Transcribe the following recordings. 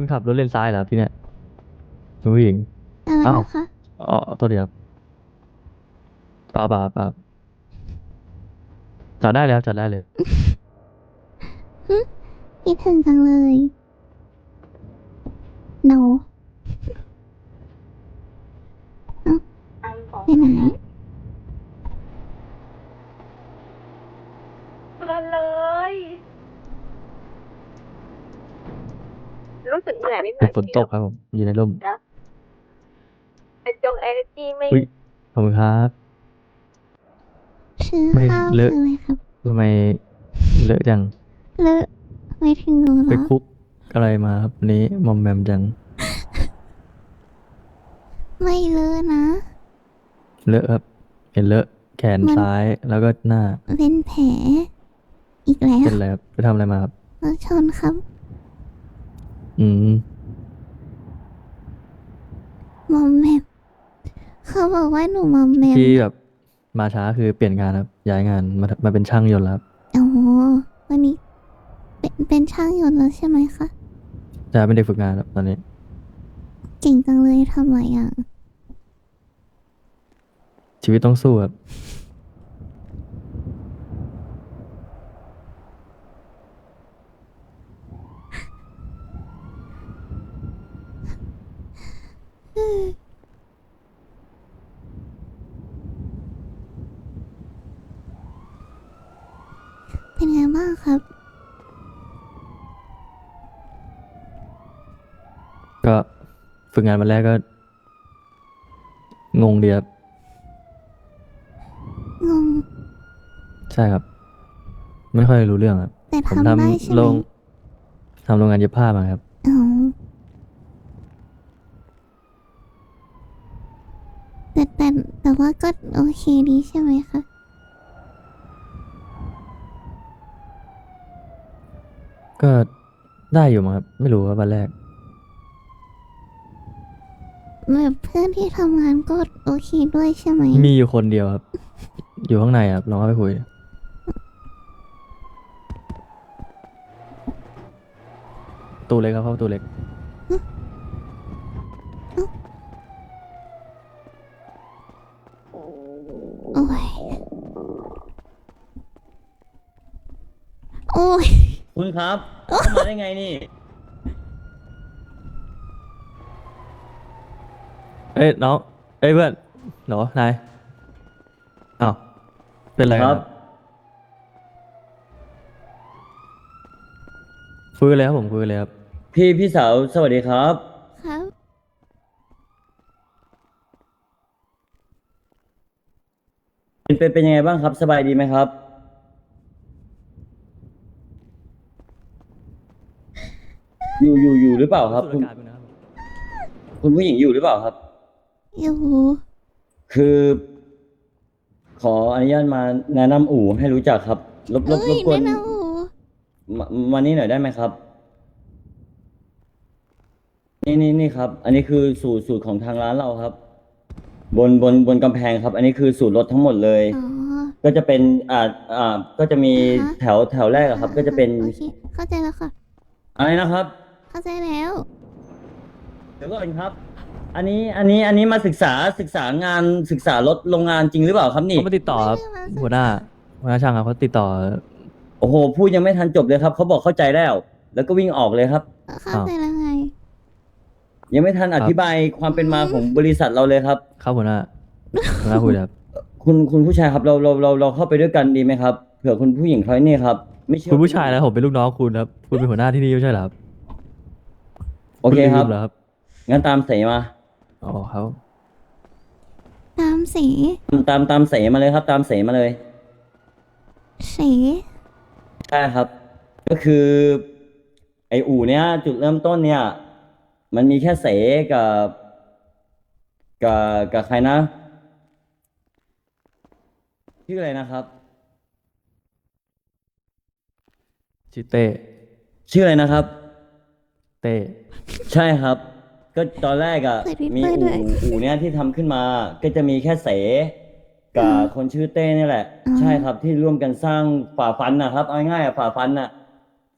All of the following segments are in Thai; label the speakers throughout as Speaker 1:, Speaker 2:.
Speaker 1: คุณขับรถเลนซ้ายเหรอครับพี่เนี่ยคุณผู้หญิง
Speaker 2: อะไร
Speaker 1: อ้าว
Speaker 2: นะคะ
Speaker 1: อ๋อตัวเดียวครับเปล่าเปล่าเปล่าจอดได้แล้วจอดได้เลย
Speaker 2: คิดถึงจังเลย no เอ้าไปไหน
Speaker 3: มาเลย รู้สึกเหนื่อยไม่เหนื่อย
Speaker 1: ฝนตกครับผมอยู่ในร่ม
Speaker 3: ไอจงเอเนจีไม่
Speaker 1: อุ๊ยขอบคุณครับ
Speaker 2: ชื่อ
Speaker 1: ไม่
Speaker 2: ข้าว
Speaker 1: เล
Speaker 2: คือ
Speaker 1: อะ
Speaker 2: อะไรครับ
Speaker 1: ทำไมเลอะจัง
Speaker 2: เลอะไม่ถึงหนูเหร
Speaker 1: ไป
Speaker 2: อ
Speaker 1: คุกอะไรมาครับวันนี้มอมแมมจัง
Speaker 2: ไม่เลอะนะ
Speaker 1: เลอะครับ เห็นเลอะแขน
Speaker 2: มัน
Speaker 1: ซ้ายแล้วก็หน้า
Speaker 2: เป็นแผล อีกแล้ว
Speaker 1: เป็นอะไรครับไปทำอะไรมาครับ
Speaker 2: รถชนครับ
Speaker 1: อืม
Speaker 2: มอมแมมเขาบอกว่าหนูมอมแมม
Speaker 1: ที่แบบมาช้าคือเปลี่ยนงานครับ ย้ายงานมามาเป็นช่างยนต์แล้วครับ
Speaker 2: อ๋อวันนี้ เป็นเป็นช่างยนต์แล้วใช่ไหมคะ
Speaker 1: จะเป็นเด็กฝึกงานครับตอนนี้
Speaker 2: เก่งจังเลยทำหลายอย่าง
Speaker 1: ชีวิตต้องสู้ครับ
Speaker 2: เป็นไงบ้างครับ
Speaker 1: ก็ฝึกงานวันแรกก็ งงดีครับ
Speaker 2: งง
Speaker 1: ใช่ครับ ไม่ค่อยรู้เรื่องครับ
Speaker 2: แต่
Speaker 1: ผม
Speaker 2: ทำ
Speaker 1: ท
Speaker 2: ได้ใช่ำไห
Speaker 1: โร
Speaker 2: ม
Speaker 1: งทำโรงงานเย็บผ้ามาครับ
Speaker 2: อ๋อแต่แต่แต่ว่าก็โอเคดีใช่ไหมคะ
Speaker 1: ก็ได้อยู่มั้งครับ ไม่รู้ว่าวันแรก
Speaker 2: แบบเพื่อนที่ทำงานก็โอเคด้วยใช่ไหม
Speaker 1: มีอยู่คนเดียวครับ อยู่ข้างในครับลองเข้าไปคุยประตูเล็กครับเข้าประตูเล็ก
Speaker 2: โอ้ย โอ้ย
Speaker 4: คุณครับเข้ามาได้ไงนี่
Speaker 1: เอ้ยน้องเอ้ยเพื่อนหนอนายอ้าวเป็นไร
Speaker 4: ครับ
Speaker 1: คุยกันเลยครับผมคุยกันเลยครับ
Speaker 4: พี่พี่สาวสวัสดีครับ
Speaker 2: ครับ
Speaker 4: เป็นเป็นเป็นยังไงบ้างครับ สบายดีไหมครับ อยู่อยู่อยู่หรือเปล่าครับ คุณคุณผู้หญิงอยู่หรือเปล่าครับ
Speaker 2: อยู่
Speaker 4: คือ ขออนุญาตมาแนะนำอู่ให้รู้จักครับรบรบร
Speaker 2: เอ้ย
Speaker 4: บกวน
Speaker 2: แนะนำอู
Speaker 4: มามานี่หน่อยได้ไหมครับ นี่นี่นี่ครับ อันนี้คือสูตรสูตรของทางร้านเราครับ บนบนบนกำแพงครับ อันนี้คือสูตรรถทั้งหมดเลย
Speaker 2: อ๋อ
Speaker 4: ก็จะเป็นอ่าอ่าก็จะมี
Speaker 2: อ่าฮะ
Speaker 4: แถวแถวแรกอะครับ ก็จะเป็น
Speaker 2: โอเคเข้าใจแล้วค่ะ
Speaker 4: อะไรนะครับ
Speaker 2: เข้าใจแล้ว
Speaker 4: เดี๋ยวก่อนครับ อันนี้อันนี้อันนี้มาศึกษาศึกษางานศึกษารถโรงงานจริงหรือเปล่าครับนี่
Speaker 1: เขามาติดต่อครับ
Speaker 2: ไม่ได้มา
Speaker 1: หัวหน้าหัวหน้าช่างครับเขาติดต่อ
Speaker 4: โอ้โหพูดยังไม่ทันจบเลยครับเขาบอกเข้าใจแล้ว แล้วก็วิ่งออกเลยครับ
Speaker 2: เข้าใจแล้วไง
Speaker 4: ยังไม่ทันอธิบายความเป็นมาของบริษัทเราเลยครับ
Speaker 1: เข้าหัวหน้าหัวหน้าคุยเลยครับ
Speaker 4: คุณคุณผู้ชายครับเราเราเราเราเข้าไปด้วยกันดีไหมครับเผื่อคุณผู้หญิงเขานี่ครับ ไม่เชื่อ
Speaker 1: คุณผู้ชายแล้วผมเป็นลูกน้องคุณครับ คุณเป็นหัวหน้าที่นี่ไม่ใช่เหรอครับ
Speaker 4: โอเคครับ
Speaker 1: ณลืมเหรอครับ
Speaker 4: งั้นตามเสมา
Speaker 1: อ๋อครับ
Speaker 2: ตามสี
Speaker 4: ตามตามเสมาเลยครับ ตามเสมาเลย
Speaker 2: สี
Speaker 4: ใช่ครับ ก็คือ ไออู่เนี้ยจุดเริ่มต้นเนี่ย มันมีแค่เสกับกับกับใครนะ ชื่ออะไรนะครับ
Speaker 1: ชื่อเต้
Speaker 4: ชื่ออะไรนะครับ
Speaker 1: เต้
Speaker 4: ใช่ครับ ก็ตอนแรกอะ่ะ
Speaker 2: เปิดวิป
Speaker 4: มี
Speaker 2: เปอร์
Speaker 4: อู่
Speaker 2: ด้วย
Speaker 4: อู่เนี้ยที่ทำขึ้นมา ก็จะมีแค่เสกับคนชื่อเต้นี่แหละ
Speaker 2: อ๋อ
Speaker 4: ใช่ครับที่ร่วมกันสร้างฝ่าฟันนะครับเอาง่ายๆอะฝ่าฟันน่ะ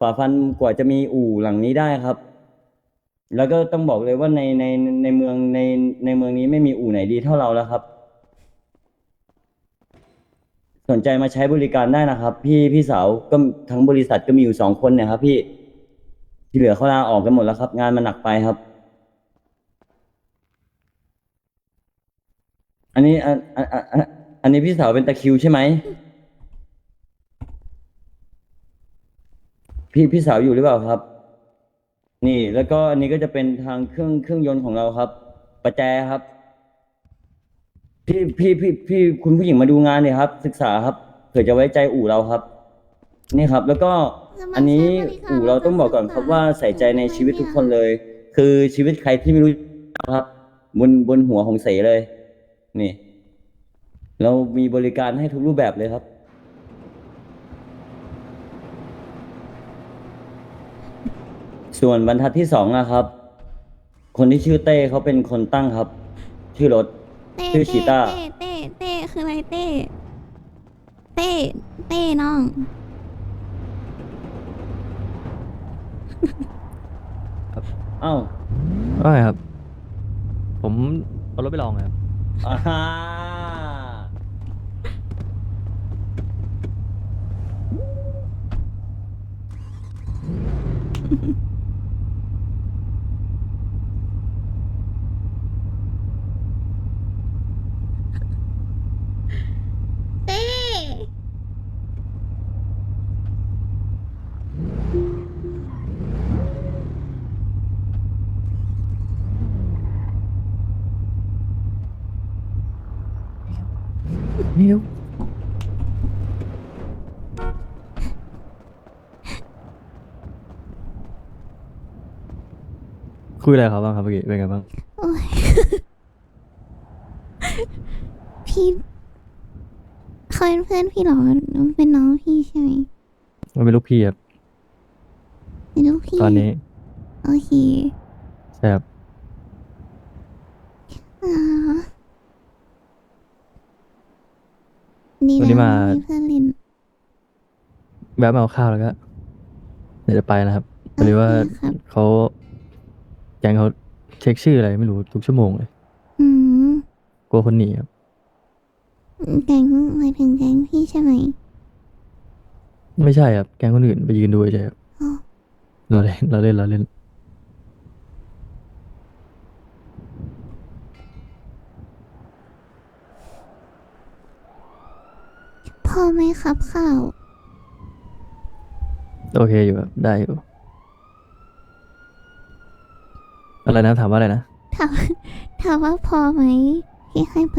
Speaker 4: ฝ่าฟันกว่าจะมีอู่หลังนี้ได้ครับ แล้วก็ต้องบอกเลยว่าในในในเมืองในในเมืองนี้ไม่มีอู่ไหนดีเท่าเราแล้วครับ สนใจมาใช้บริการได้นะครับ พี่พี่สาวก็ทั้งบริษัทก็มีอยู่สองคนเนี่ยครับ พี่ ที่เหลือเขาลาออกกันหมดแล้วครับ งานมันหนักไปครับ อันนี้อันอันอันอันนี้พี่สาวเป็นตะคริวใช่ไหมพี่พี่สาวอยู่หรือเปล่าครับ นี่แล้วก็อันนี้ก็จะเป็นทางเครื่องเครื่องยนต์ของเราครับ ประแจครับ พี่พี่พี่พี่คุณผู้หญิงมาดูงานเนี่ยครับ ศึกษาครับเผื่อจะไว้ใจอู่เราครับ นี่ครับ แล้วก็ อันนี้อู่เราต้องบอกก่อนครับว่าใส่ใจในชีวิตทุกคนเลย คือชีวิตใครที่ไม่รู้ครับ บนบนหัวของเสเลย นี่ เรามีบริการให้ทุกรูปแบบเลยครับ ส่วนบรรทัดที่สองนะครับ คนที่ชื่อเต้เขาเป็นคนตั้งครับ ชื่อรถ
Speaker 2: เต้
Speaker 4: ชื่อชีต้า
Speaker 2: เต้เต้เต้คืออะไรเต้ เต้ เต้น้อง
Speaker 4: อ้าว
Speaker 1: ว่าไงครับ ผมเอารถไปลองครับ
Speaker 4: อ่าฮ่า
Speaker 2: เต้
Speaker 1: นี่เร็วคุยอะไรกับเขาบ้างครับเมื่อกี้เป็นไงบ้าง
Speaker 2: โอ้ย พี่เขาเป็นเพื่อนพี่เหรอเป็นน้องพี่ใช่ไหม
Speaker 1: มันเป็นลูกพี่ครับ
Speaker 2: เป็นลูกพี่
Speaker 1: ตอนนี้
Speaker 2: โอเค
Speaker 1: ใช่ครับ
Speaker 2: อ่า ดี
Speaker 1: วันนี้
Speaker 2: แล้ว
Speaker 1: มา
Speaker 2: มีเพื่อนเล่น
Speaker 1: แวะมาเอาข้าวแล้วก็เดี๋ยวจะไปนะครับพอดีว่า
Speaker 2: โอเคครับ
Speaker 1: เขาแกงเขาเช็คชื่ออะไรไม่รู้ทุกชั่วโมงเลย
Speaker 2: อืม
Speaker 1: กลัวคนหนีครับ
Speaker 2: แก๊งหมายถึงแก๊งพี่ใช่ไหม
Speaker 1: ไม่ใช่ครับแกงคนอื่นไปยืนดูเฉยๆครับ
Speaker 2: อ๋อ
Speaker 1: เราเล่นเราเล่นเราเล่น
Speaker 2: อไหมครับข่าว
Speaker 1: โอเคอยู่ครับได้อยู่ อะไรนะถามว่าอะไรนะ
Speaker 2: ถามถามว่าพอไหมพี่ให้ไป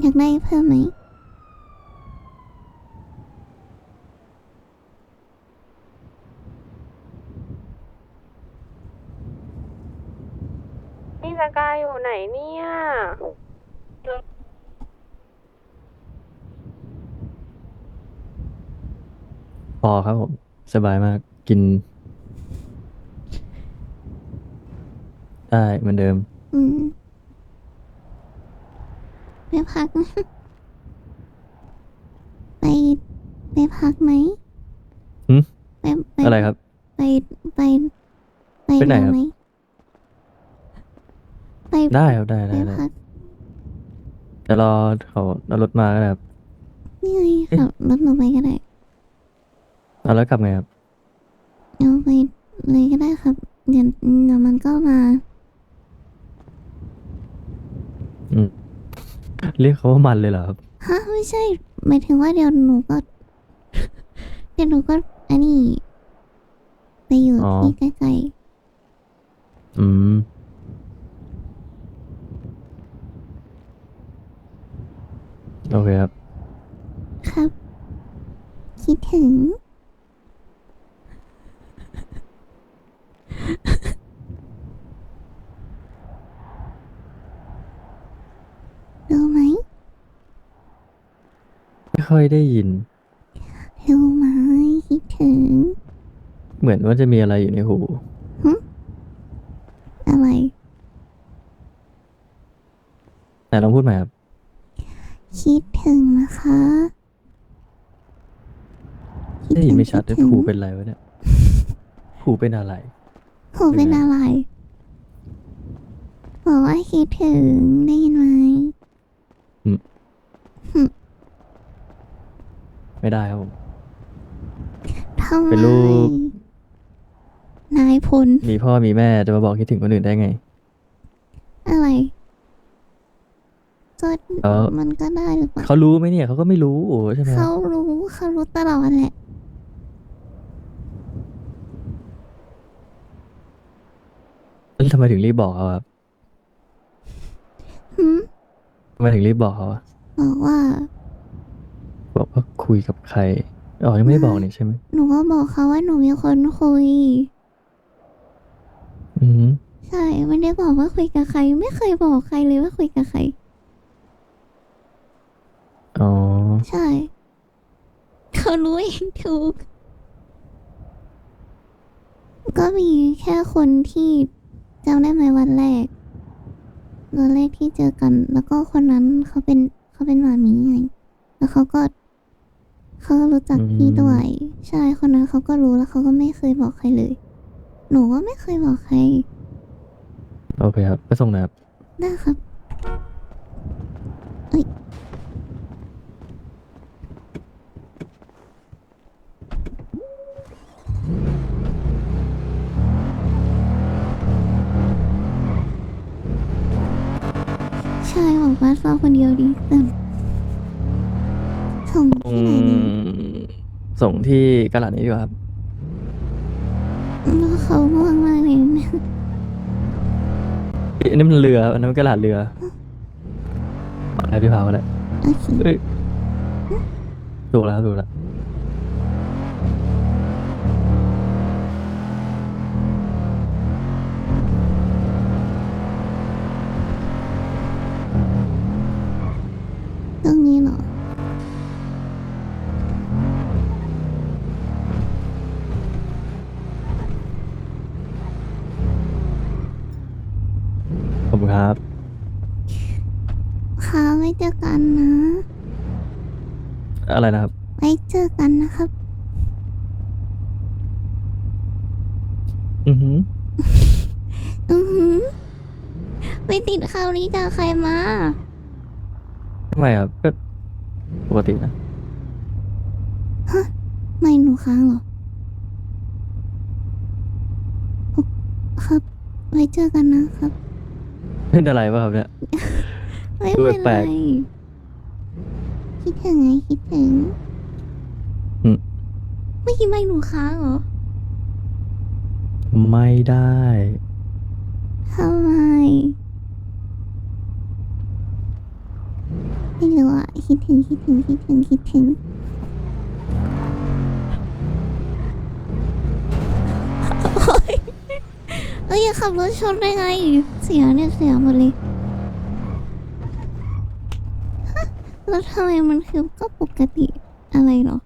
Speaker 2: อยากได้เพิ่มไหม
Speaker 3: นี่สกายอยู่ไหนเนี่ย
Speaker 1: พอครับผม สบายมากกิน ได้เหมือนเดิม
Speaker 2: อืมไปพัก ไปไปพักไหม
Speaker 1: หึ
Speaker 2: ไปไป
Speaker 1: อะไรครับ
Speaker 2: ไปไปไป
Speaker 1: ไปไหนครับ
Speaker 2: ดูไป
Speaker 1: ได้ครับได้
Speaker 2: ไป
Speaker 1: ได้ได้
Speaker 2: พัก
Speaker 1: เดี๋ยวรอเขาเอารถมาก็ได้ครับ
Speaker 2: นี่ไงขับรถหนูไปก็ได้
Speaker 1: เอาแล้วกลับไงครับ
Speaker 2: เอาไปเลยก็ได้ครับ เดี๋ยวเดี๋ยวมันก็มา
Speaker 1: อืม เรียกเขาว่ามันเลยเหรอครับ
Speaker 2: ฮะไม่ใช่หมายถึงว่าเดี๋ยวหนูก็ เดี๋ยวหนูก็อันนี้ ไปอยู่
Speaker 1: อ๋อ
Speaker 2: ที่ใกล้
Speaker 1: อืม โอเคครับ
Speaker 2: ๆครับ คิดถึง รู้ไหม
Speaker 1: ไม่ ค่อยได้ยิน
Speaker 2: รู้ไหมคิดถึง
Speaker 1: เหมือนว่าจะมีอะไรอยู่ในหู
Speaker 2: อะไร
Speaker 1: แต่ลองพูดใหม่ครับ
Speaker 2: คิดถึงนะคะคิ
Speaker 1: ได้ยินไม่ชัด
Speaker 2: คิ
Speaker 1: เลย
Speaker 2: ถึง
Speaker 1: หูเป็นไรวะเนี่ยหูเป็นอะไร
Speaker 2: หูเป็นอะไรบอกว่าคิดถึงได้ยินไหม
Speaker 1: ไม่ได้ครับผม
Speaker 2: ทำไม
Speaker 1: เป็นลูก
Speaker 2: นายพล
Speaker 1: มีพ่อมีแม่จะมาบอกคิดถึงคนอื่นได้ไง
Speaker 2: อะไรก็
Speaker 1: เออ
Speaker 2: มันก็ได้หรือเปล่า
Speaker 1: เขารู้ไหมเนี่ยเขาก็ไม่รู้ใช่ไหมค
Speaker 2: เขา
Speaker 1: รับ
Speaker 2: รู้เขารู้ตลอดแหละ
Speaker 1: แล้วทำไมถึงรีบบอกเขาครับ
Speaker 2: หืม
Speaker 1: ทำไมถึงรีบบอกเขาอะ
Speaker 2: บอกว่า
Speaker 1: บอกว่า คุยกับใครอ๋อยังไม่ได้บอกนี่ใช่ไหม
Speaker 2: หนูก็บอกเขาว่าหนูมีคนคุย
Speaker 1: อืม
Speaker 2: ใช่ไม่ได้บอกว่าคุยกับใคร ไม่เคยบอกใครเลยว่าคุยกับใคร
Speaker 1: อ๋อ
Speaker 2: ใช่เขารู้เองถูก ก็มีแค่คนที่จำได้ไหมวันแรกวันแรกที่เจอกัน แล้วก็คนนั้นเขาเป็นเขาเป็นหมามีไงแล้วเขาก็ เขาก็รู้จักพี่ด้วย ใช่คนนั้นเขาก็รู้แล้วเขาก็ไม่เคยบอกใครเลย หนูก็ไม่เคยบอกใคร
Speaker 1: โอเคครับ ไปส่งนะครับ
Speaker 2: ได้ครับ เอ้ย ใช่บอกว่าเฝ้าคนเดียวดีเกิน ส่ง
Speaker 1: อื
Speaker 2: ที่ไหนดี
Speaker 1: มส่งที่กระดาษนี้ดีกว่าครับ
Speaker 2: แล้วเขาง่วงมากเลยนะ
Speaker 1: อันนี้มันเรืออันนั้นมันกระดาษเรืออะไรพี่พาวก็ได้
Speaker 2: โอเค
Speaker 1: เอ้ยถูกแล้วถูกแล้ว
Speaker 2: จอกันนะ
Speaker 1: อะไรนะครับ
Speaker 2: ไว้เจอกันนะครับ
Speaker 1: อือหือ
Speaker 2: อือหือไปติดข่าวนี้จากใครมา
Speaker 1: ทำไมครับก็ปกตินะ
Speaker 2: ไม่หนูค้างเหรอโอครับ ไว้เจอกันนะครับ
Speaker 1: เป็นอะไรวะครับเนี่ย
Speaker 2: ไม่
Speaker 1: ดู
Speaker 2: เป็น
Speaker 1: แปล
Speaker 2: ไร
Speaker 1: ก
Speaker 2: คิดถึงไงคิดถึง
Speaker 1: อืม
Speaker 2: ไม่คิดไม่หนูค้างเหรอ
Speaker 1: ไม่ได้
Speaker 2: ทำไมไม่รู้อะคิดถึงคิดถึงคิดถึงคิดถึงโอ๊ยเอ้ยอย่าขับรถชนได้ไง เสียเนี่ยเสียหมดเลยฮะ แล้วทำไมมันคือก็ปกติอะไรเหรอ